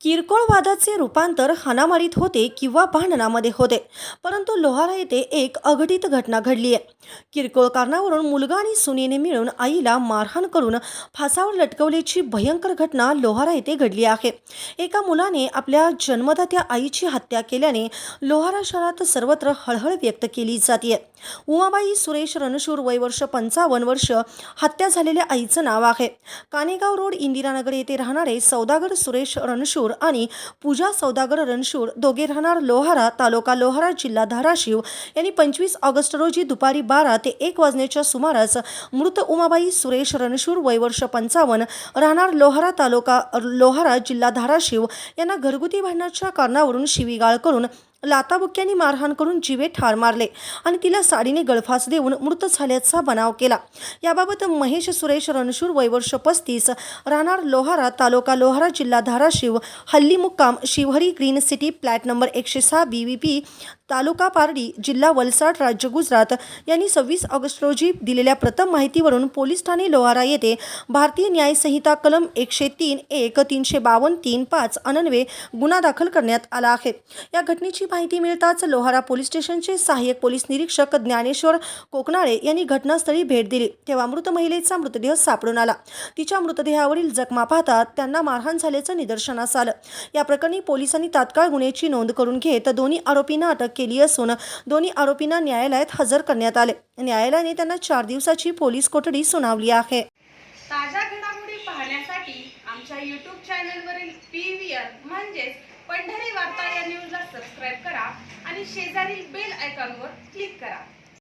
किरकोळ वादाचे रूपांतर हाणामारीत होते किंवा भांडणामध्ये होते. परंतु लोहारा येथे एक अघटित घटना घडली आहे किरकोळ कारणावरून मुलगा आणि सुनेने मिळून आईला मारहाण करून फासावर लटकवल्याची भयंकर घटना लोहारा येथे घडली आहे. एका मुलाने आपल्या जन्मदात्या आईची हत्या केल्याने लोहारा शहरात सर्वत्र हळहळ व्यक्त केली जाते उमाबाई सुरेश रणशूर वय वर्ष पंचावन्न वर्ष हत्या झालेल्या आईचं नाव आहे. कानेगाव रोड इंदिरानगर येथे राहणारे सौदागर सुरेश रणशूर आणि पूजा सौदागर रणशूर दोघे राहणार लोहारा तालुका लोहारा जिल्हा धाराशिव. यांनी पंचवीस ऑगस्ट रोजी दुपारी बारा ते एक वाजण्याच्या सुमारास मृत उमाबाई सुरेश रणशूर वय वर्ष पंचावन्न राहणार लोहारा तालुका लोहारा जिल्हा धाराशिव यांना घरगुती भांडणाच्या कारणावरून शिवीगाळ करून लाताबुक्यांनी मारहाण करून जीवे ठार मारले आणि तिला साडीने गळफास देऊन मृत झाल्याचा बनाव केला. याबाबत महेश सुरेश रणशूर वयवर्ष पस्तीस राहणार लोहारा तालुका लोहारा जिल्हा धाराशिव हल्ली मुक्काम Shivhari Green City flat number एकशे सहा बी व्ही पी तालुका पारडी जिल्हा वलसाड राज्य गुजरात यांनी सव्वीस ऑगस्ट रोजी दिलेल्या प्रथम माहितीवरून पोलीस ठाणे लोहारा येथे भारतीय न्यायसंहिता कलम एकशे तीन एक तीनशे बावन्न तीन पाच अनन्वे गुन्हा दाखल करण्यात आला आहे. या घटनेची माहिती मिळताच लोहारा पोलीस स्टेशनचे सहाय्यक पोलीस निरीक्षक ज्ञानेश्वर कोकणाळे यांनी घटनास्थळी भेट दिली. तेव्हा मृत महिलेचा मृतदेह सापडून आला. तिच्या मृतदेहावरील जखमा पाहता त्यांना मारहाण झाल्याचं निदर्शनास आलं. या प्रकरणी पोलिसांनी तात्काळ गुन्ह्याची नोंद करून घेत दोन्ही आरोपींना अटक केली असून दोन्ही आरोपींना न्यायालयात हजर करण्यात आले. न्यायालयाने त्यांना चार दिवसाची पोलीस कोठडी सुनावली आहे. ताज्या घडामोडी पाहण्यासाठी आमच्या यूट्यूब चॅनलवरील पी व्ही आर म्हणजेच पंढरी वार्ता या न्यूजला सबस्क्राईब करा आणि शेजारील बेल आयकॉनवर क्लिक करा.